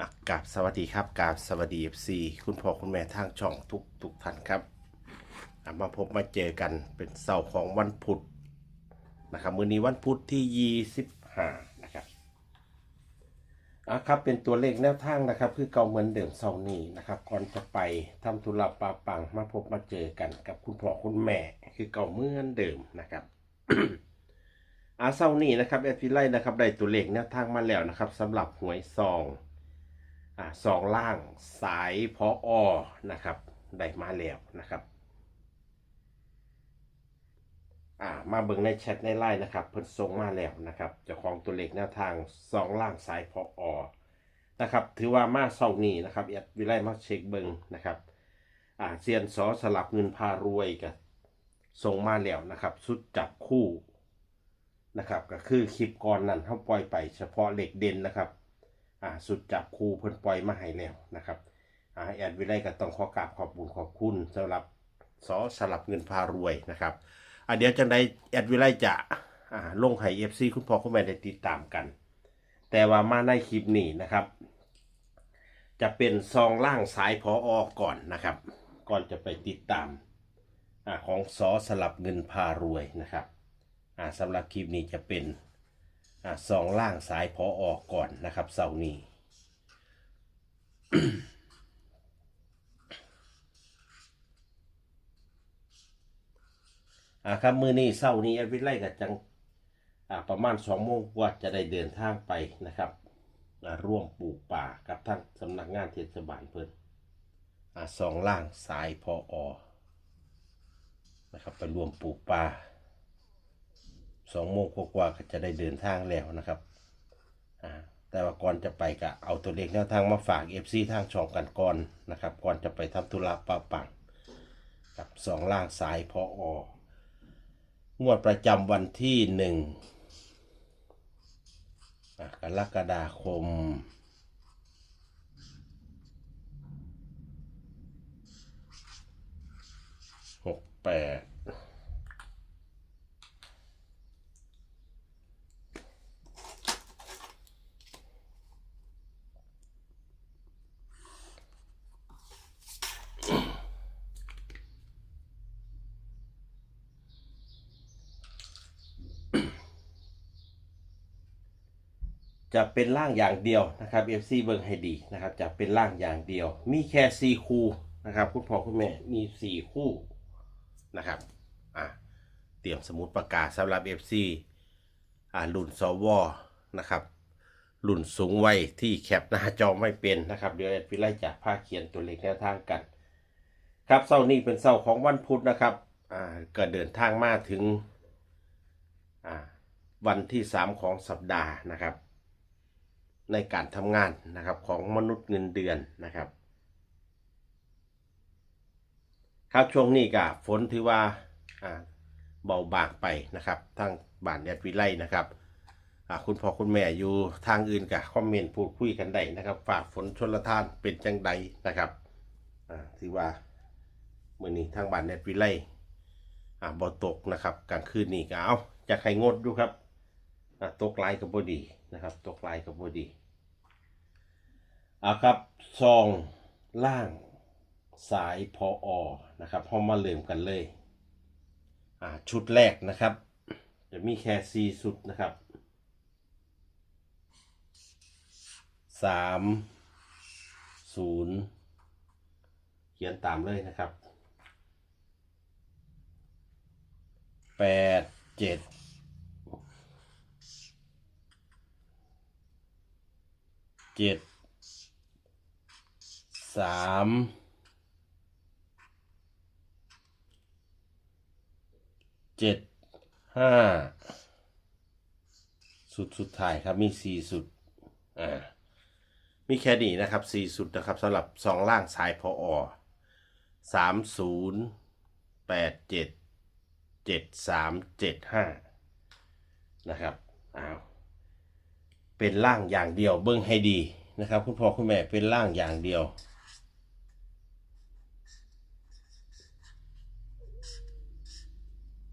อะกราบสวัสดีครับกราบสวัสดี FC คุณพ่อคุณแม่ทางช่องทุกทุกท่านครับอะมาพบมาเจอกันเป็นเสาร์ของวันพุธนะครับมื้อนี้วันพุธที่25นะครับอะครับเป็นตัวเลขแนวทางนะครับ คือเก่าเหมือนเดิมเสาร์นี้นะครับก่อนจะไปทำธุระปาปังมาพบมาเจอกันกับคุณพ่อคุณแม่ คือเก่าเหมือนเดิมนะครับอาเศร้านี้นะครับแอดฟิไลนะครับได้ตัวเลขแนวทางมาแล้วนะครับสำหรับหวยซอง อ่าซองล่างสายพออนะครับได้มาแล้วนะครับอ่ามาเบิ่งในแชทในไลน์นะครับเพิ่นส่งมาแล้วนะครับจ้าของตัวเลขแนวทางซองล่างสายพออนะครับถือว่ามาเศร้านี้นะครับแอดฟิไลมาเช็คเบิ่งนะครับอ่าเซียนสอสลับเงินพารวยกับส่งมาแล้วนะครับสุดจับคู่นะครับก็คือคลิปก่อนนั้นเขาปล่อยไปเฉพาะเหล็กเด่นนะครับ อ่าสุดจับครูเพิ่นปล่อยมาให้แล้วนะครับอ่าแอดวิไลก็ต้องขอกราบขอบคุณขอบคุณสำหรับสอสลับเงินพารวยนะครับอ่าเดี๋ยวจังได้แอดวิไลจะอ่าลงให้เอฟซีคุณพ่อคุณแม่ได้ติดตามกัน แต่ว่ามาในคลิปนี้นะครับ จะเป็นซองล่างสายพออก่อนนะครับ ก่อนจะไปติดตามอ่าของสอสลับเงินพารวยนะครับอ่าสำหรับคลิปนี้จะเป็น อ่าสองล่างสายพอออกก่อนนะครับเสาร์นี้ อ่าครับมือนี้เสาร์นี้แอดวิไลกับจังอ่าประมาณสองโมงกว่าจะได้เดินทางไปนะครับอ่าร่วมปลูกป่ากับทางสำนักงานเทศบาลเพิ่นอ่าสองล่างสายพออนะครับไปร่วมปลูกป่า สองโมงกว่าก็จะได้เดินทางแล้วนะครับอ่าแต่ว่าก่อนจะไปก็เอาตัวเลขแนวทางมาฝาก FC ทางช่องกันก่อนนะครับ ก่อนจะไปทำธุระปาปังกับสองล่างสายพอองวดประจำวันที่หนึ่งกรกฎาคมหกแปด จะเป็นร่างอย่างเดียวนะครับ FC เบิ่งให้ดีนะครับ จะเป็นร่างอย่างเดียว มีแค่สี่คู่นะครับ คุณพ่อคุณแม่มีสี่คู่นะครับอะเตรียมสมุดประกาศสำหรับ FC อ่ารุ่นสวนะครับรุ่นสูงวัยที่แคปหน้าจอไม่เป็นนะครับ เดี๋ยวแอดฟิไลจะพาเขียนตัวเลขแนวทางกัน ครับเสานี้เป็นเสาของวันพุธนะครับอ่าก็เดินทางมาถึงอ่าวันที่สามของสัปดาห์นะครับ ในการทำงานนะครับของมนุษย์เงินเดือนนะครับ ครับช่วงนี้ก็ฝนถือว่าเบาบางไปนะครับทางบ้านแอดวิไลนะครับคุณพ่อคุณแม่อยู่ทางอื่นกับคอมเมนต์พูดคุยกันได้นะครับ ฝากฝนชนละทานเป็นจังใดนะครับอ่าถือว่าเมื่อนี้ทางบ้านแอดวิไลอ่าบ่ตกนะครับกลางคืนนี้ก็เอาจะใครงดดูครับ ตกลายกับบดีนะครับ ตกลายกับบดีเอาครับซองล่างสายพออนะครับพอมาเริ่มกันเลยอ่าชุดแรกนะครับ จะมีแค่สี่สุดนะครับสามศูนย์เขียนตามเลยนะครับแปดเจ็ด เจ็ดสามเจ็ดห้าสุดสุดท้ายครับมีสี่สุดอ่ามีแค่นี้นะครับสี่สุดนะครับสำหรับสองล่างสายพออสามศูนย์แปดเจ็ดเจ็ดสามเจ็ดห้านะครับอ้าว เป็นล่างอย่างเดียวเบิ้งให้ดีนะครับ คุณพ่อคุณแม่เป็นล่างอย่างเดียว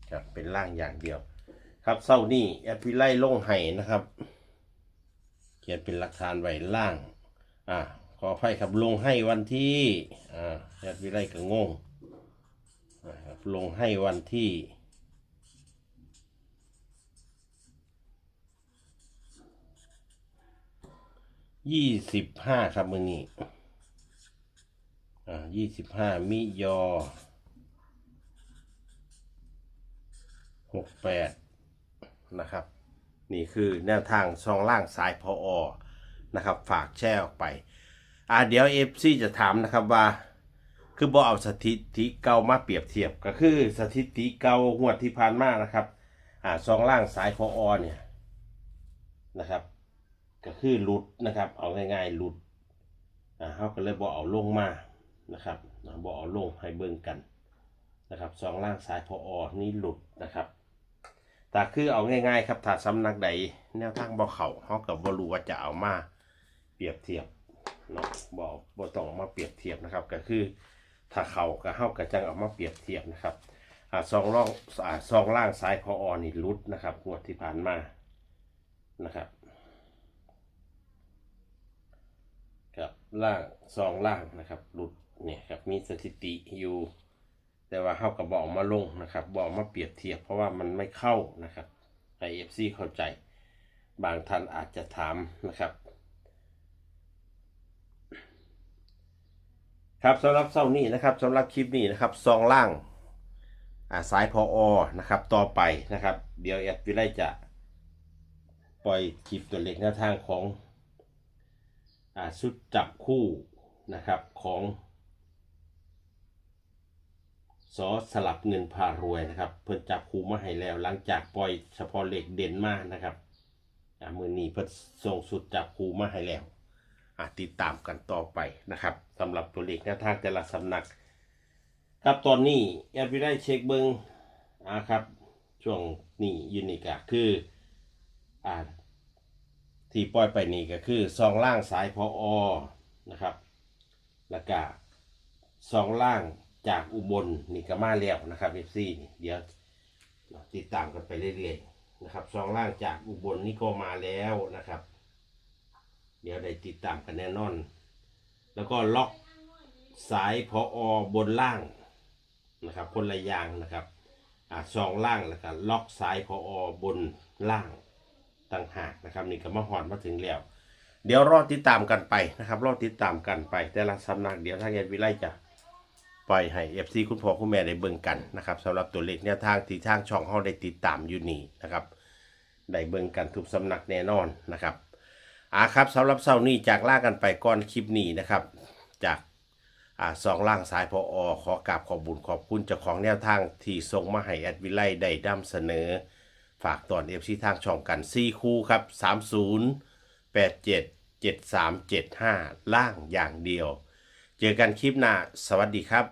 ครับเป็นล่างอย่างเดียว ครับเศร้านี่แอดวิไลลงไห้นะครับ เขียนเป็นหลักฐานไว้ล่าง อ่าขออภัยครับลงให้วันที่อ่าแอดวิไลก็งงครับลงให้วันที่ ยี่สิบห้าครับมือนี้ อ่ายี่สิบห้ามิยอหกแปดนะครับ นี่คือแนวทางซองล่างสายพออนะครับ ฝากแชร์ออกไป อ่าเดี๋ยวเอฟซีจะถามนะครับว่า คือบ่เอาสถิติเก่ามาเปรียบเทียบก็คือสถิติเก่างวดที่ผ่านมานะครับ อ่าซองล่างสายพออเนี่ยนะครับ ก็คือหลุดนะครับ เอาง่ายๆหลุดอ่าเขาก็เลยบอกเอาลงมานะครับบอกเอาลงให้เบิ่งกันนะครับสองล่างซ้ายพออนี่หลุดนะครับแต่คือเอาง่ายๆครับถ้าสำนักใดแนวทางบ่เขาเขากับบรูว่าจะเอามาเปรียบเทียบเนาะบอกบ่ต้องเอามาเปรียบเทียบนะครับ ก็คือถ้าเขากับเฮาก็จังเอามาเปรียบเทียบนะครับอ่าสองล่องอ่าสองล่างซ้ายพออนี่หลุดนะครับงวดที่ผ่านมานะครับ ครับล่างสองล่างนะครับ หลุดเนี่ยครับมีสถิติอยู่ แต่ว่าเข้ากับบอกมาลงนะครับ บอกมาเปรียบเทียบเพราะว่ามันไม่เข้านะครับไอเอฟซีเข้าใจ บางท่านอาจจะถามนะครับครับสำหรับเส้านี้นะครับสำหรับคลิปนี้นะครับซองล่างอ่าสายพออนะครับต่อไปนะครับ เดี๋ยวแอดวิไลจะปล่อยคลิปตัวเล็กแนวทางของ ชุดจับคู่นะครับของสอสลับเงินพารวยนะครับ เพิ่นจับคู่มาให้แล้วหลังจากปล่อยเฉพาะเหล็กเด่นมากนะครับอ่ามือนี้เพิ่นส่งสุดจับคู่มาให้แล้วอ่าติดตามกันต่อไปนะครับสำหรับตัวเลขแนวทางแต่ละสำนัก ครับตอนนี้แอดวิได้เช็คเบิงอ่าครับช่วงนี้ยูนิกะคืออ่า ที่ปล่อยไปนี่ก็คือซองล่างสายพออนะครับแล้วก็ซองล่างจากอุบลนี่ก็มาแล้วนะครับเวฟซี่เดี๋ยวติดตามกันไปเรื่อยๆนะครับซองล่างจากอุบลนี่ก็มาแล้วนะครับ เดี๋ยวได้ติดตามกันแน่นอน แล้วก็ล็อกสายพออบนล่างนะครับคนละยางนะครับอ่าซองล่างแล้วก็ล็อกสายพออบนล่าง ต่างหากนะครับนี่ก็มาหอดมาถึงแล้ว เดี๋ยวรอติดตามกันไปนะครับ รอติดตามกันไป แต่ละสำนักเดี๋ยวทางเอ็ดวิไลจะปล่อยให้เอฟซีคุณพ่อคุณแม่ได้เบิ่งกันนะครับสำหรับตัวเลขแนวทางที่ทางช่องเฮาได้ติดตามอยู่นี่นะครับได้เบิ่งกันทุกสำนักแน่นอนนะครับอ่าครับสำหรับเช้านี้จากล่ากันไปก่อนคลิปนี้นะครับ จากอ่าสองล่างสายพออขอกราบขอบบุญขอบคุณเจ้าของแนวทางที่ส่งมาให้แอดวิไลได้นำเสนอ ฝากตอนเอฟซีทางช่องกัน4คู่ครับ30 87 73 75ล่างอย่างเดียว เจอกันคลิปหน้า สวัสดีครับ